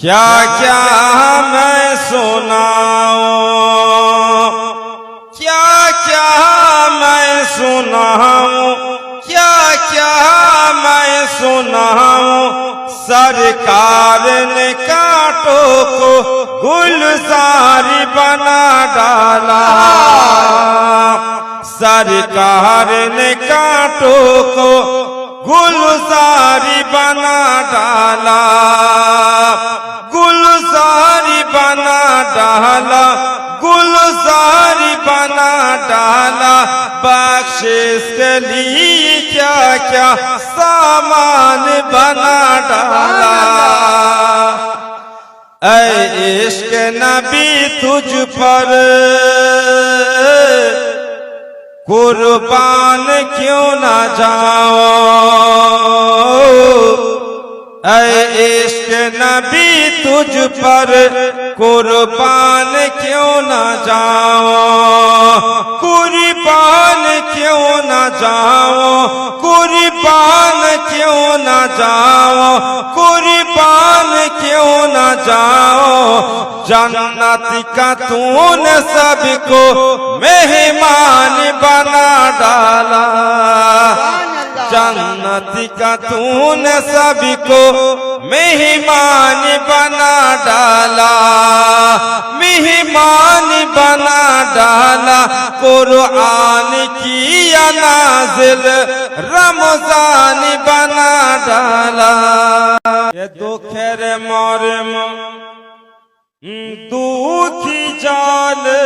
क्या क्या मैं सुनाऊं? क्या क्या मैं सुनाऊं? क्या क्या मैं सुनाऊं? सरकार ने कांटों को गुलजारी बना डाला। सरकार ने कांटों को गुलजारी बना डाला। डाला, गुलजारी बना डाला, बख्शिश के लिए क्या क्या सामान बना डाला। ऐ इश्क नबी तुझ पर, कुर्बान क्यों ना जाओ? ऐ इश्क नबी तुझ पर कुर्बान क्यों ना जाओ कुर्बान क्यों ना जाओ कुर्बान क्यों ना जाओ कुर्बान क्यों ना जाओ जन्नत का तूने सबको मेहमान बना डाला जन्नत का तूने सबको मेहमान बना डाला मेहमान बना डाला कुरआन की नाजिल रमजान बना डाला ये दुखेर मरम দুঃখী জানে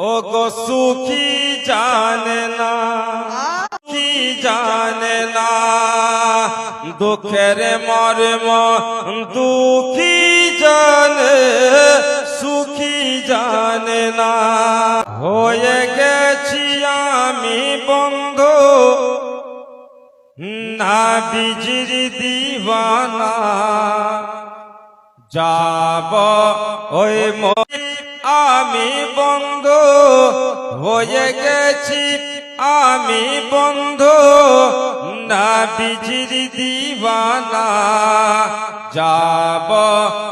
ও গো সুখী জানে না কি জানে না। দুঃখের মর্ম দুঃখী জানে, সুখী জানে না। হয়ে গেছি আমি বন্ধ না বিজির দিবানা যাব ওই আমি বন্ধ, হয়ে গেছি আমি বন্ধু না বিজির দিবানা যাব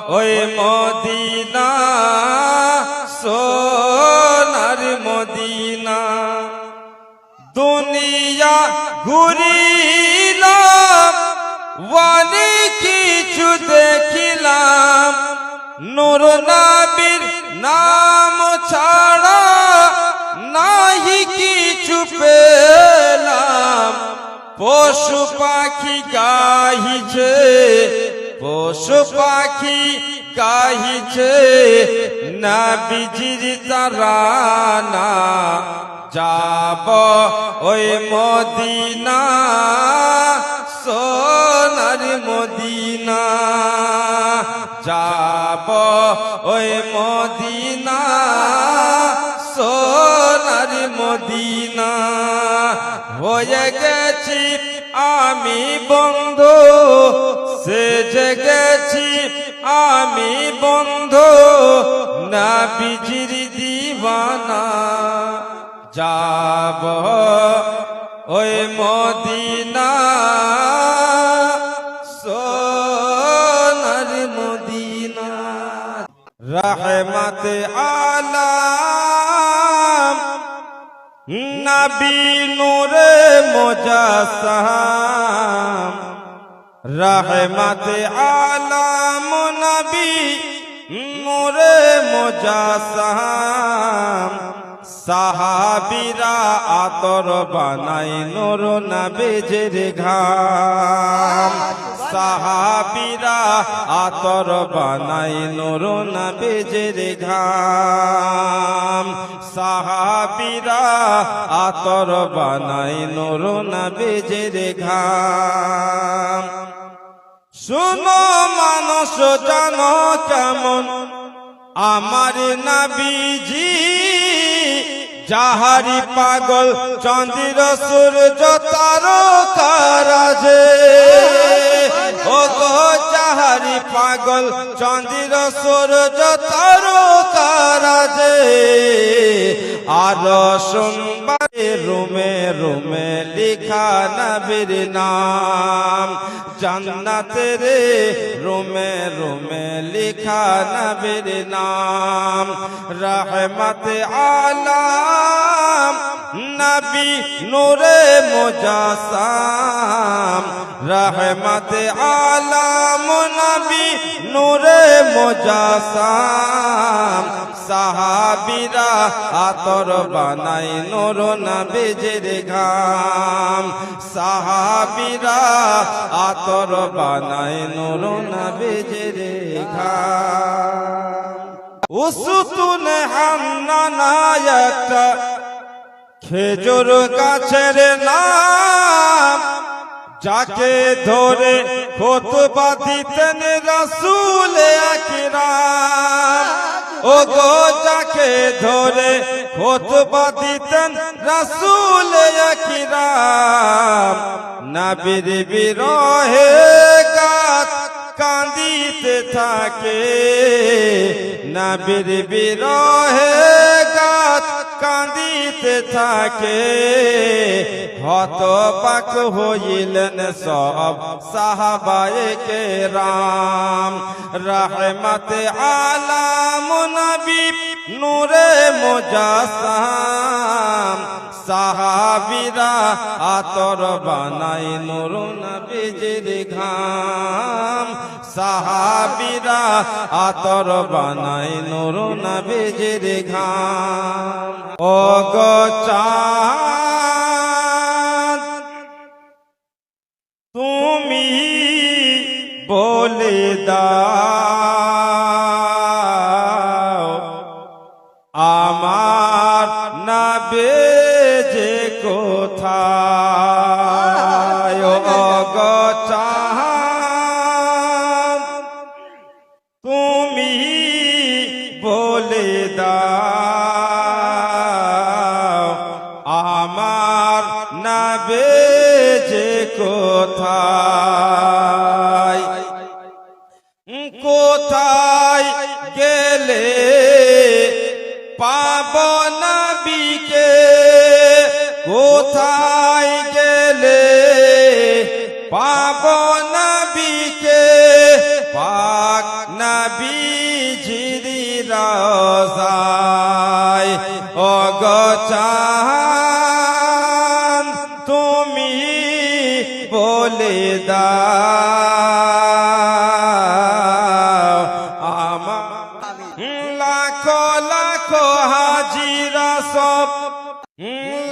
ওই মদিনা সোনার পশু পাখি গাহিছে, পশু পাখি গাহিছে, না বিজির তারানা যাব ওই মদিনা, সোনার মদিনা। যাব ওই মদিনা, সোনার মদিনা। হয়ে গেছি আমি বন্ধ সেজে গেছি, আমি বন্ধ না বিজির দিবানা। যাব ওই মদিনা, সোনার মদিনা। রহমত আলাম, নবী নূরে মুজাসসাম রহমত আলাম নবী মোরে মুজাসসাম সাহাবিরা আতর বানাই নূর নবীজের ঘাম। সাহাবিরা আতর বানাই নূর নবীজের ঘাম। সাহাবিরা আতর বানাই নূর নবীজের ঘাম। শুনো মানুষ জানো কেমন? আমার নাবিজি যাহারি পাগল চন্দ্র সূর্য তারকারাজে ও গো যাহারি পাগল চন্দ্র সূর্য তারকারাজে আর সোমবার রুমে রুমে লিখা নবীর নাম। জান্নাতের রুমে রুমে লিখা নবীর নাম। রহমত আলাম নবী নূরে মুজাসাম, রহমত আলাম, নবী নূরে মুজাসাম। সাহাবিরা আতর বানাই নুর নবীজির ঘাম। সাহাবিরা আতর বানাই নুর নবীজির ঘাম। উসুতুন হান্নানা একটা খেজুর গাছের নাম, যাকে ধরে খোতবা দিতেন রসুল আকরাম। ও গো যাকে ধরে খোতবা দিতেন রসুল আকরাম। নবীর বিরহে গাছ কান্দিতে থাকে। নবীর বিরহে গাছ কান্দিতে থাকে। হত পাক হইলেন সব সাহাবায়ে কে রাম রহমত আলাম নবী, নূরে মুজাসাম। সাহাবিরা আতর বানাই নুর নবীজির ঘাম। সাহাবিরা আতর বানাই নুর নবীজির ঘাম ও গো তুমি বলে দাও আমার নাবে নাবে যে কোথায়? কোথায় গেলে পাব নবীকে? কোথায় গেলে পাব নবীকে? পাক নবী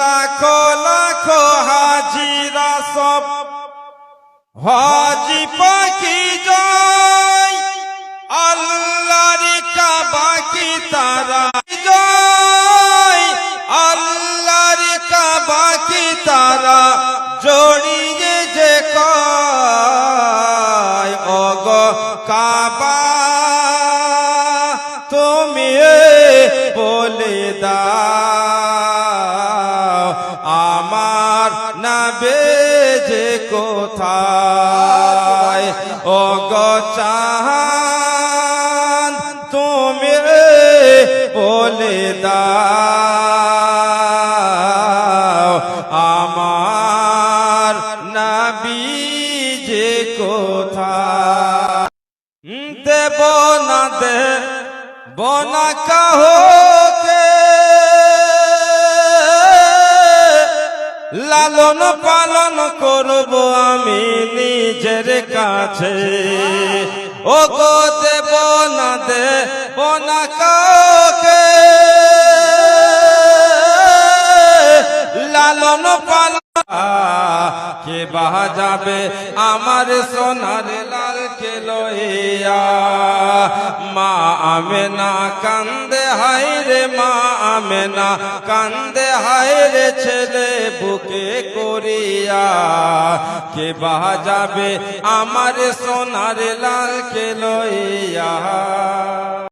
লাখো লাখো হাজিরা সব। হাজি পাখি জয় আল্লাহর কাবাকি তারা জয়। কোথায়? ও গচান তুমি বলে আমার নাবি যে কোথায়? দেব না দে বনা কাহকে লালন পালন করব আমি নিজের কাছে? ও গো দেব না দে বনা কাহকে লালন পালন কে বাহা যাবে আমার সোনার লাল কে লইয়া আমেনা কান্দে হায় রে মা আমেনা, কান্দে হায় রে ছেলে বুকে করিয়া। কে বাহা যাবে আমার সোনার লাল কে লইয়া?